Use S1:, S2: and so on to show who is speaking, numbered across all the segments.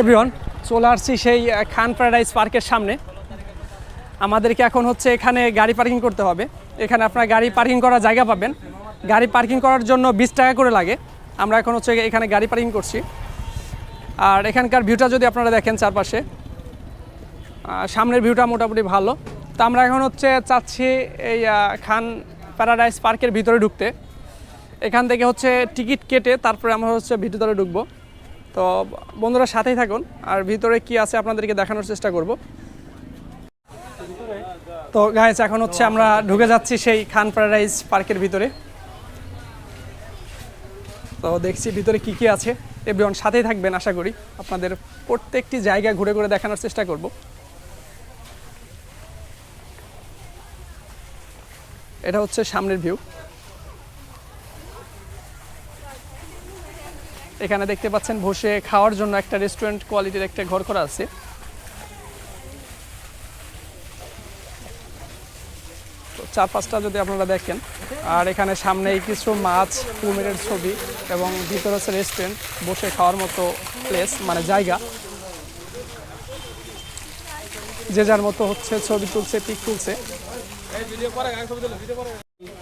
S1: Everyone চলে আসছি সেই খান প্যারাডাইস পার্কের সামনে। আমাদেরকে এখন হচ্ছে এখানে গাড়ি পার্কিং করতে হবে। এখানে আপনারা গাড়ি পার্কিং করার জায়গা পাবেন। গাড়ি পার্কিং করার জন্য বিশ টাকা করে লাগে। আমরা এখন হচ্ছে এখানে গাড়ি পার্কিং করছি। আর এখানকার ভিউটা যদি আপনারা দেখেন চারপাশে সামনের ভিউটা মোটামুটি ভালো। তো আমরা এখন হচ্ছে চাচ্ছি এই খান প্যারাডাইস পার্কের ভিতরে ঢুকতে। এখান থেকে হচ্ছে টিকিট কেটে তারপরে আমরা হচ্ছে ভিতরে ঢুকবো। তো বন্ধুরা সাথেই থাকুন, আর ভিতরে কি আছে আপনাদেরকে দেখানোর চেষ্টা করব। তো গাইজ এখন হচ্ছে আমরা ঢুকে যাচ্ছি সেই খান প্যারাডাইজ পার্কের ভিতরে। তো দেখছি ভিতরে কি কি আছে এভরিওয়ান সাথেই থাকবেন আশা করি। আপনাদের প্রত্যেকটি জায়গা ঘুরে ঘুরে দেখানোর চেষ্টা করব। এটা হচ্ছে সামনের ভিউ এখানে দেখতে পাচ্ছেন বসে খাওয়ার জন্য একটা রেস্টুরেন্ট কোয়ালিটির একটা ঘর করা আছে। তো চার পাঁচটা যদি আপনারা দেখেন আর এখানে সামনেই কিছু মাছ কুমিরের ছবি এবং ভিতরে আছে রেস্টুরেন্ট বসে খাওয়ার মতো প্লেস মানে জায়গা। যে যার মতো হচ্ছে ছবি তুলছে পিক তুলছে।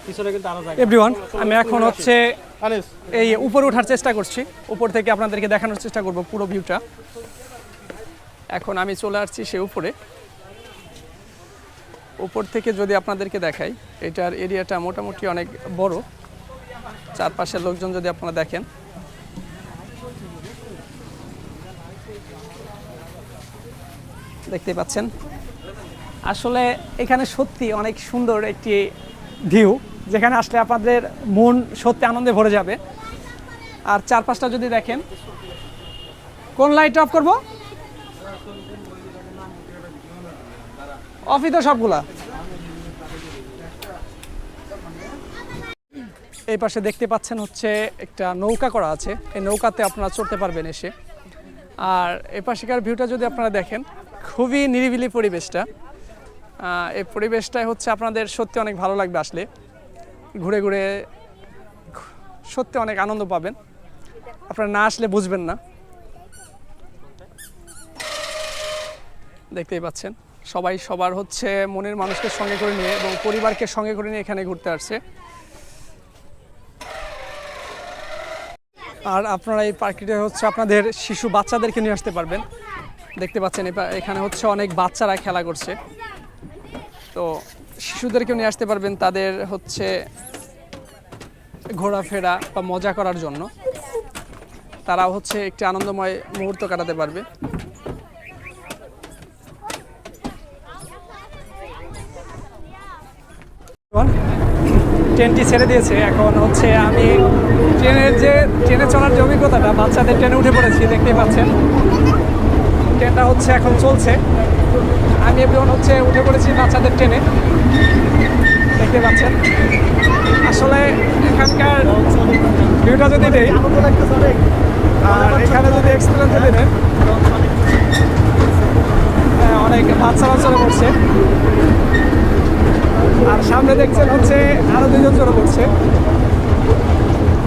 S2: পিছনে কিন্তু
S1: এভরিওয়ান আমি এখন হচ্ছে
S2: আনিস।
S1: এই উপরে ওঠার চেষ্টা করছি। উপর থেকে আপনাদেরকে দেখানোর চেষ্টা করব পুরো ভিউটা। এখন আমি চলে আসছি সে উপরে। উপর থেকে যদি আপনাদেরকে দেখাই, এটার এরিয়াটা মোটামুটি অনেক বড়। চারপাশের লোকজন যদি আপনারা দেখেন। দেখতে পাচ্ছেন? আসলে এখানে সত্যি অনেক সুন্দর একটি ভিউ। যেখানে আসলে আপনাদের মন সত্যি আনন্দে ভরে যাবে। আর চারপাশটা যদি দেখেন, কোন লাইট অফ করব? অফই তো সবগুলা। এই পাশে দেখতে পাচ্ছেন হচ্ছে একটা নৌকা করা আছে। এই নৌকাতে আপনারা চড়তে পারবেন এসে। আর এই পাশেকার ভিউটা যদি আপনারা দেখেন, খুবই নিরিবিলি পরিবেশটা। এই পরিবেশটাই হচ্ছে আপনাদের সত্যি অনেক ভালো লাগবে আসলে। ঘুরে ঘুরে সত্যি অনেক আনন্দ পাবেন। আপনারা না আসলে বুঝবেন না। দেখতেই পাচ্ছেন, সবাই সবার হচ্ছে মনের মানুষকে সঙ্গে করে নিয়ে এবং পরিবারকে সঙ্গে করে নিয়ে এখানে ঘুরতে আসছে। আর আপনারা এই পার্কটিতে হচ্ছে আপনাদের শিশু বাচ্চাদেরকে নিয়ে আসতে পারবেন। দেখতে পাচ্ছেন এখানে হচ্ছে অনেক বাচ্চারা খেলা করছে। তো শিশুদেরকেও নিয়ে আসতে পারবেন তাদের হচ্ছে ঘোরাফেরা বা মজা করার জন্য। তারাও হচ্ছে একটি আনন্দময় মুহূর্ত কাটাতে পারবে। ট্রেনটি ছেড়ে দিয়েছে। এখন হচ্ছে আমি ট্রেনের যে, ট্রেনে চলার যে অভিজ্ঞতাটা, বাচ্চাদের ট্রেনে উঠে পড়েছি, দেখতেই পাচ্ছেন। ট্রেনটা হচ্ছে এখন চলছে। আমি এখন হচ্ছে উঠে পড়েছি বাচ্চাদের ট্রেনে। দেখতে পাচ্ছেন। আসলে এখানকার ভিউটা যদি নেই আর এখানে যদি এক্সপিরিয়েন্স যদি নেন হ্যাঁ, অনেক বাচ্চারা পড়ছে। আর সামনে দেখছেন হচ্ছে আরও দুজন চলে পড়ছে।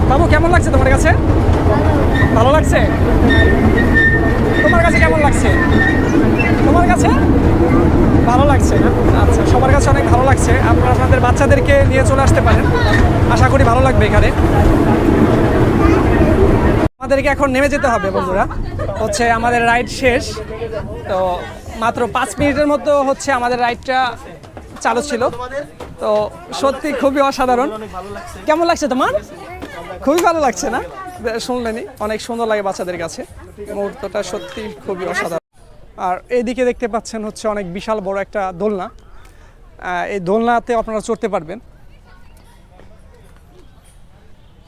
S1: বাবু কেমন লাগছে তোমার কাছে? ভালো লাগছে? তোমার কাছে কেমন লাগছে? তোমার কাছে? ভালো লাগছে আচ্ছা সবার কাছে অনেক ভালো লাগছে। আপনারা আপনাদের বাচ্চাদেরকে নিয়ে চলে আসতে পারেন। আশা করি ভালো লাগবে এখানে। আমাদেরকে এখন নেমে যেতে হবে বন্ধুরা। হচ্ছে আমাদের রাইড শেষ। তো মাত্র পাঁচ মিনিটের মতো হচ্ছে আমাদের রাইডটা চালু ছিল। তো সত্যি খুবই অসাধারণ। কেমন লাগছে তোমার? খুবই ভালো লাগছে না? শুনলেনি অনেক সুন্দর লাগে বাচ্চাদের কাছে। মুহূর্তটা সত্যি খুবই অসাধারণ। আর এদিকে দেখতে পাচ্ছেন হচ্ছে অনেক বিশাল বড় একটা দোলনা। এই দোলনাতে আপনারা চড়তে পারবেন।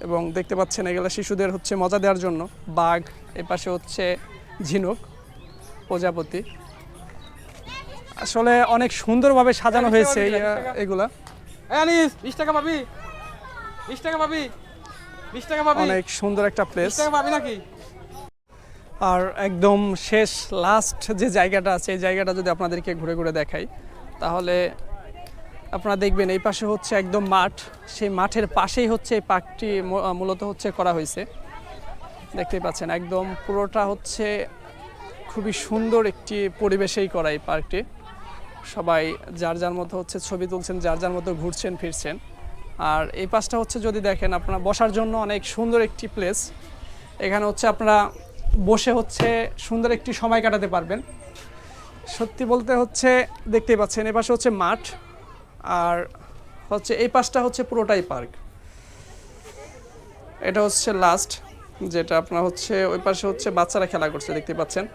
S1: এবং দেখতে পাচ্ছেন এগুলো শিশুদের হচ্ছে মজা দেওয়ার জন্য। বাঘ এপাশে হচ্ছে ঝিনুক প্রজাপতি। আসলে অনেক সুন্দরভাবে সাজানো হয়েছে এগুলা।
S2: বিশ টাকা পাবি। বিশ টাকা পাবি। বিশ টাকা পাবি।
S1: অনেক সুন্দর একটা প্লেস
S2: বিশ টাকা পাবি নাকি?
S1: আর একদম শেষ লাস্ট যে জায়গাটা আছে, এই জায়গাটা যদি আপনাদেরকে ঘুরে ঘুরে দেখাই, তাহলে আপনারা দেখবেন এই পাশে হচ্ছে একদম মাঠ। সেই মাঠের পাশেই হচ্ছে এই পার্কটি মূলত হচ্ছে করা হয়েছে। দেখতেই পাচ্ছেন, একদম পুরোটা হচ্ছে খুবই সুন্দর একটি পরিবেশেই করা এই পার্কটি। সবাই যার যার মতো হচ্ছে ছবি তুলছেন, যার যার মতো ঘুরছেন, ফিরছেন। আর এই পাশটা হচ্ছে যদি দেখেন, আপনারা বসার জন্য অনেক সুন্দর একটি প্লেস এখানে হচ্ছে আপনারা বসে হচ্ছে সুন্দর একটি সময় কাটাতে পারবেন। সত্যি বলতে হচ্ছে দেখতেই পাচ্ছেন এপাশে হচ্ছে মাঠ আর হচ্ছে এই পাশটা হচ্ছে পুরোটাই পার্ক। এটা হচ্ছে লাস্ট যেটা আপনার হচ্ছে ওই পাশে হচ্ছে বাচ্চারা খেলা করছে দেখতে পাচ্ছেন।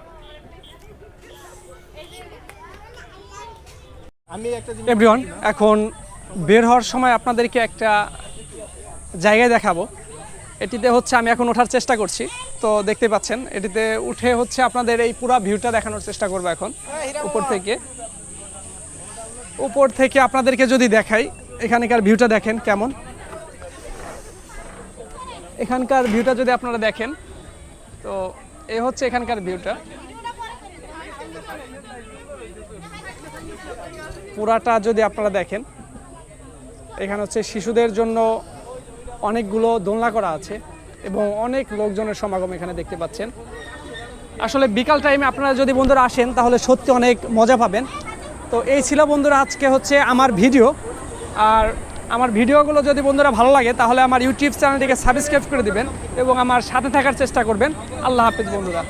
S2: আমি
S1: এভরিওয়ান এখন বের হওয়ার সময় আপনাদেরকে একটা জায়গায় দেখাবো। এটিতে হচ্ছে আমি এখন ওঠার চেষ্টা করছি। তো দেখতে পাচ্ছেন, এটিতে উঠে হচ্ছে আপনাদের এই পুরো ভিউটা দেখানোর চেষ্টা করব এখন, উপর থেকে। উপর থেকে আপনাদেরকে যদি দেখাই, এখানকার ভিউটা দেখেন কেমন। এখানকার ভিউটা যদি আপনারা দেখেন, তো এ হচ্ছে এখানকার ভিউটা। পুরাটা যদি আপনারা দেখেন, এখানে হচ্ছে শিশুদের জন্য অনেকগুলো দোলনা করা আছে। এবং অনেক লোকজনের সমাগম এখানে দেখতে পাচ্ছেন। আসলে বিকাল টাইমে আপনারা যদি বন্ধুরা আসেন, তাহলে সত্যি অনেক মজা পাবেন। তো এই ছিল বন্ধুরা, আজকে হচ্ছে আমার ভিডিও। আর আমার ভিডিওগুলো যদি বন্ধুরা ভালো লাগে, তাহলে আমার ইউটিউব চ্যানেলটিকে সাবস্ক্রাইব করে দিবেন এবং আমার সাথে থাকার চেষ্টা করবেন। আল্লাহ হাফিজ বন্ধুরা।